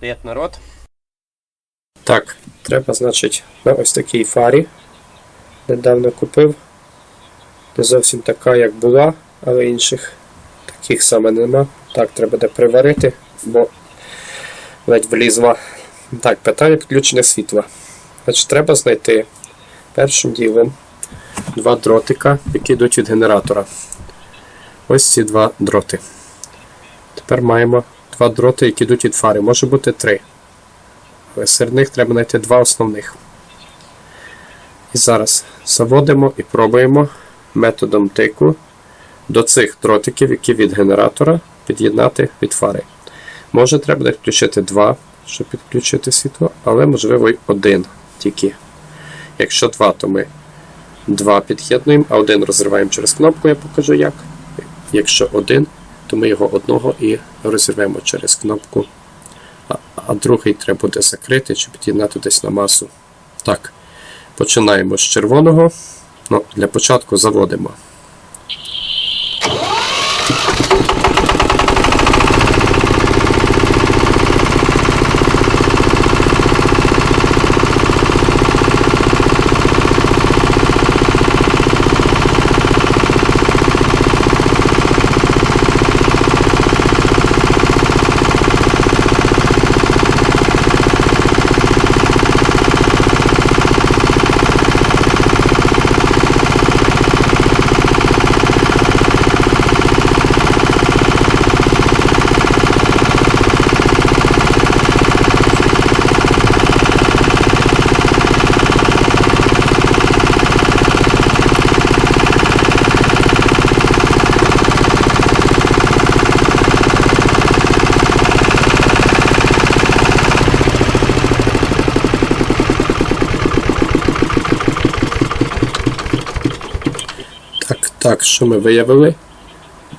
Привіт, народ. Так, треба, значить, на ось такій фарі. Недавно купив. Не зовсім така, як була, але інших таких саме нема. Так, треба буде приварити, бо ледь влізла. Так, питання підключення світла. Значить, треба знайти першим ділом два дротика, які йдуть від генератора. Ось ці два дроти. Тепер маємо два дроти, які йдуть від фари. Може бути три. Серед них треба знайти два основних. І зараз заводимо і пробуємо методом тику до цих дротиків, які від генератора під'єднати від фари. Може, треба буде включити два, щоб підключити світло, але можливо й один тільки. Якщо два, то ми два під'єднуємо, а один розриваємо через кнопку, я покажу як. Якщо один, то ми його одного і розірвемо через кнопку а, а другий треба буде закрити чи під'єднати десь на масу. Так, починаємо з червоного. Ну, Для початку заводимо. Так, що ми виявили?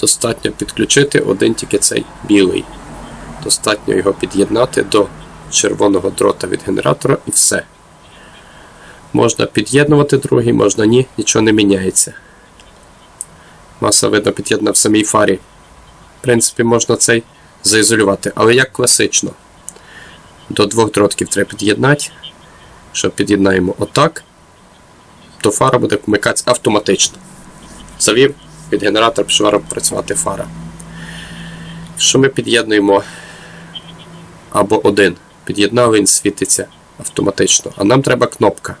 Достатньо підключити один тільки цей білий. Достатньо його під'єднати до червоного дрота від генератора і все. Можна під'єднувати другий, можна ні, нічого не міняється. Маса видно під'єднана в самій фарі. В принципі, можна цей заізолювати, але як класично. До двох дротків треба під'єднати. Якщо під'єднаємо отак, то фара буде вмикатися автоматично. Завів від генератора пішла працювати фара. Якщо ми під'єднуємо або один, під'єднали, він світиться автоматично. А нам треба кнопка.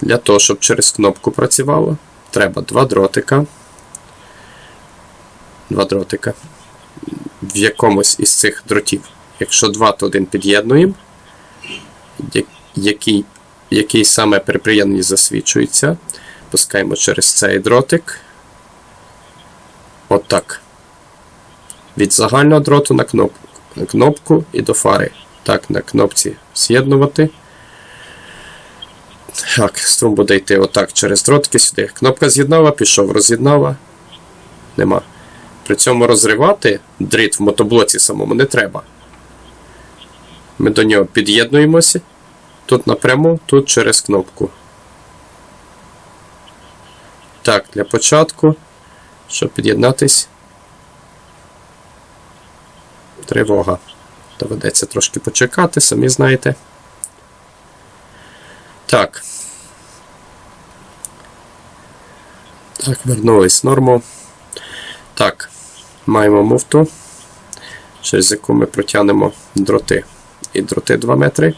Для того, щоб через кнопку працювало, треба два дротика. Два дротика в якомусь із цих дротів. Якщо два, то один під'єднуємо, який, який саме при приєднанні засвічується. Пускаємо через цей дротик. Отак. Від загального дроту на кнопку. На кнопку і до фари. Так, на кнопці з'єднувати. Так, струм буде йти отак через дротики сюди. Кнопка з'єднала, пішов, роз'єднала. Нема. При цьому розривати дріт в мотоблоці самому не треба. Ми до нього під'єднуємося. Тут напряму, тут через кнопку. Так, для початку, щоб під'єднатись. Тривога. Доведеться трошки почекати, самі знаєте. Так. Так, вернулись норму. Так, маємо муфту, через яку ми протягнемо дроти. І дроти 2 метри.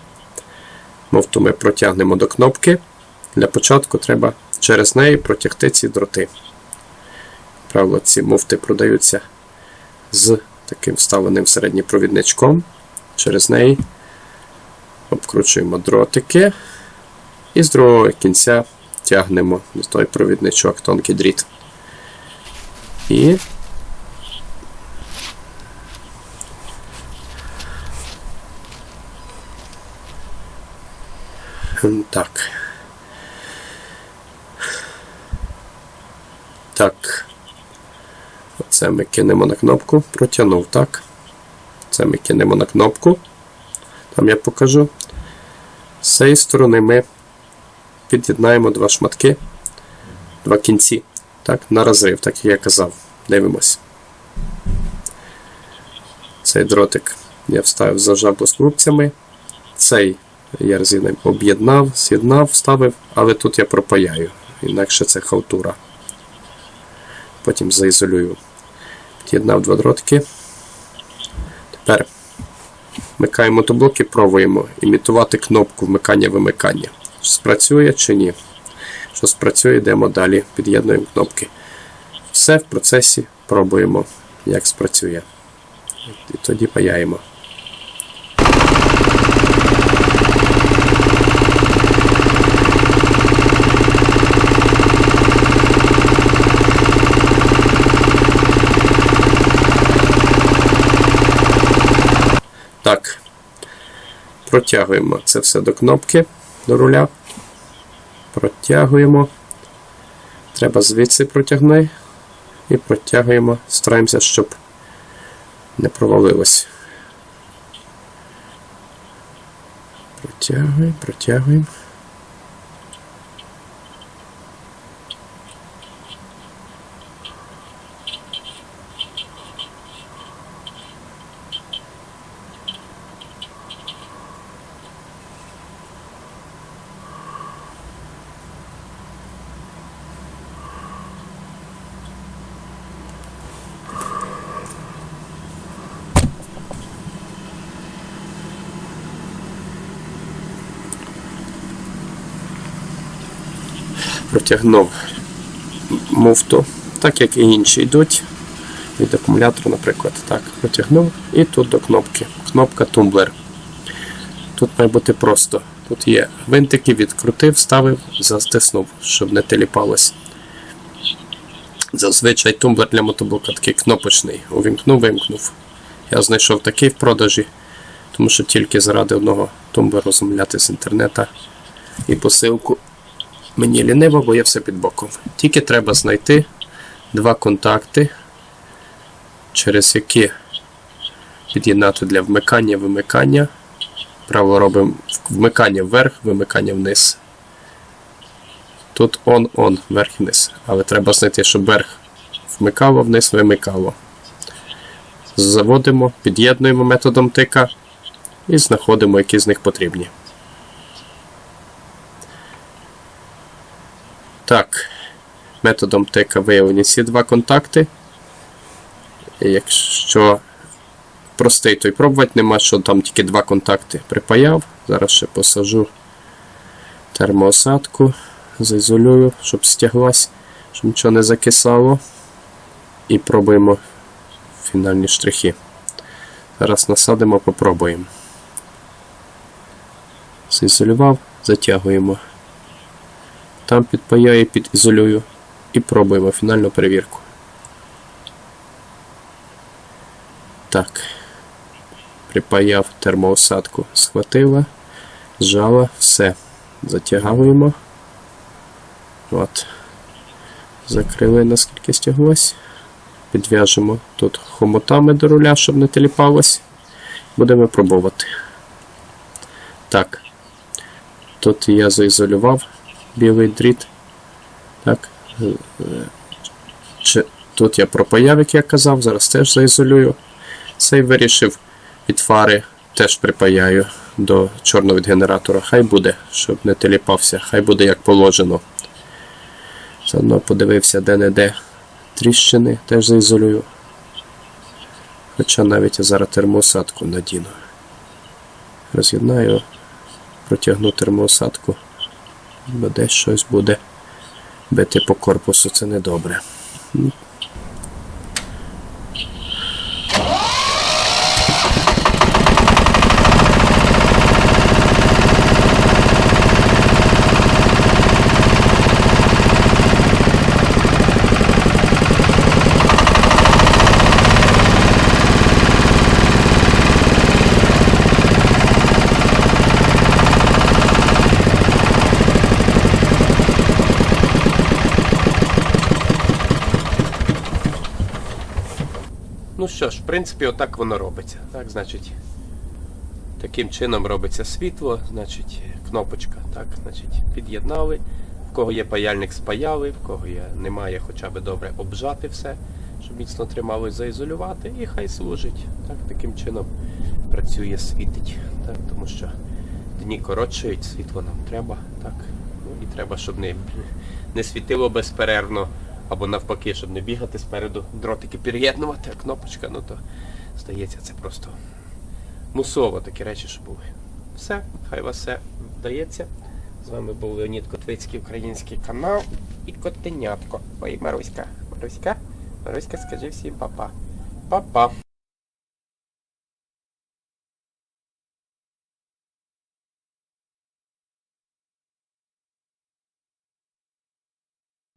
Муфту ми протягнемо до кнопки. Для початку треба через неї протягти ці дроти. Правило, ці муфти продаються з таким вставленим середньопровідничком. Через неї обкручуємо дротики і з другого кінця тягнемо з той провідничок, тонкий дріт. І так. Так. Оце ми кинемо на кнопку. Протягнув, так. Це ми кинемо на кнопку. Там я покажу. З цієї сторони ми під'єднаємо два шматки, два кінці. Так, на розрив, так як я казав. Дивимось. Цей дротик Я вставив зажав з крупцями. Цей я резиною об'єднав, з'єднав, вставив, але тут я пропаяю. Інакше це халтура. Потім заізолюю. Під'єднав два дротики. Тепер вмикаємо мотоблок і пробуємо імітувати кнопку вмикання-вимикання. Спрацює чи ні? Що спрацює, йдемо далі, під'єднуємо кнопки. Все в процесі пробуємо, як спрацює. І тоді паяємо. Так. Протягуємо це все до кнопки, до руля. Протягуємо. Треба звідси протягнути. І протягуємо. Стараємося, щоб не провалилось. Протягуємо, протягуємо. Протягнув муфту, так як і інші йдуть. Від акумулятора, наприклад, так, протягнув і тут до кнопки. Кнопка тумблер. Тут має бути просто. Тут є винтики, відкрутив, вставив, застиснув, щоб не теліпалось. Зазвичай тумблер для мотоблока такий кнопочний. Увімкнув, вимкнув. Я знайшов такий в продажі, тому що тільки заради одного тумблеру замовляти з інтернета і посилку Мені ліниво, бо я все під боком. Тільки треба знайти два контакти, через які під'єднати для вмикання вимикання. Право робимо вмикання вверх, вимикання вниз. Тут on-on, вверх і вниз. Але треба знайти, щоб вверх вмикало, вниз вимикало. Заводимо, під'єднуємо методом тика і знаходимо, які з них потрібні. Так, методом тика виявлені ці два контакти. Якщо простий, то й пробувати нема, що там тільки два контакти припаяв. Зараз ще посажу термоосадку, заізолюю, щоб стяглась, щоб нічого не закисало. І пробуємо фінальні штрихи. Зараз насадимо, попробуємо. Заізолював, затягуємо. Там підпаяю, підізолюю і пробуємо фінальну перевірку. Так. Припаяв термоосадку, схватила, зжала, все. Затягуємо. От. Закрили, наскільки стяглось. Підв'яжемо тут хомутами до руля, щоб не теліпалось. Будемо пробувати. Так. Тут я заізолював білий дріт. Так. Чи, тут я пропаяв, як казав, зараз теж заізолюю. Цей вирішив від фари теж припаяю до чорного від генератора. Хай буде, щоб не теліпався, хай буде як положено. Заодно подивився де-не-де тріщини, теж заізолюю. Хоча навіть я зараз термоосадку надіну. Роз'єднаю, протягну термоосадку бо десь щось буде бити по корпусу, це недобре. Ну що ж, в принципі, отак воно робиться. Так, значить, таким чином робиться світло, значить, кнопочка. Так, значить, під'єднали. В кого є паяльник, спаяли, в кого є, немає, хоча б добре обжати все, щоб міцно трималось, заізолювати, і хай служить. Так, Таким чином працює, світить. Так, тому що дні коротшають, світло нам треба. Так. Ну, і треба, щоб не, не світило безперервно, або навпаки, щоб не бігати спереду, дротики під'єднувати, а кнопочка, ну то здається, це просто мусово такі речі, що були. Все, хай вас все вдається. З вами був Леонід Котвицький, український канал і Котенятко. Ой, Маруська. Маруська, Маруська, скажи всім па-па. Па-па.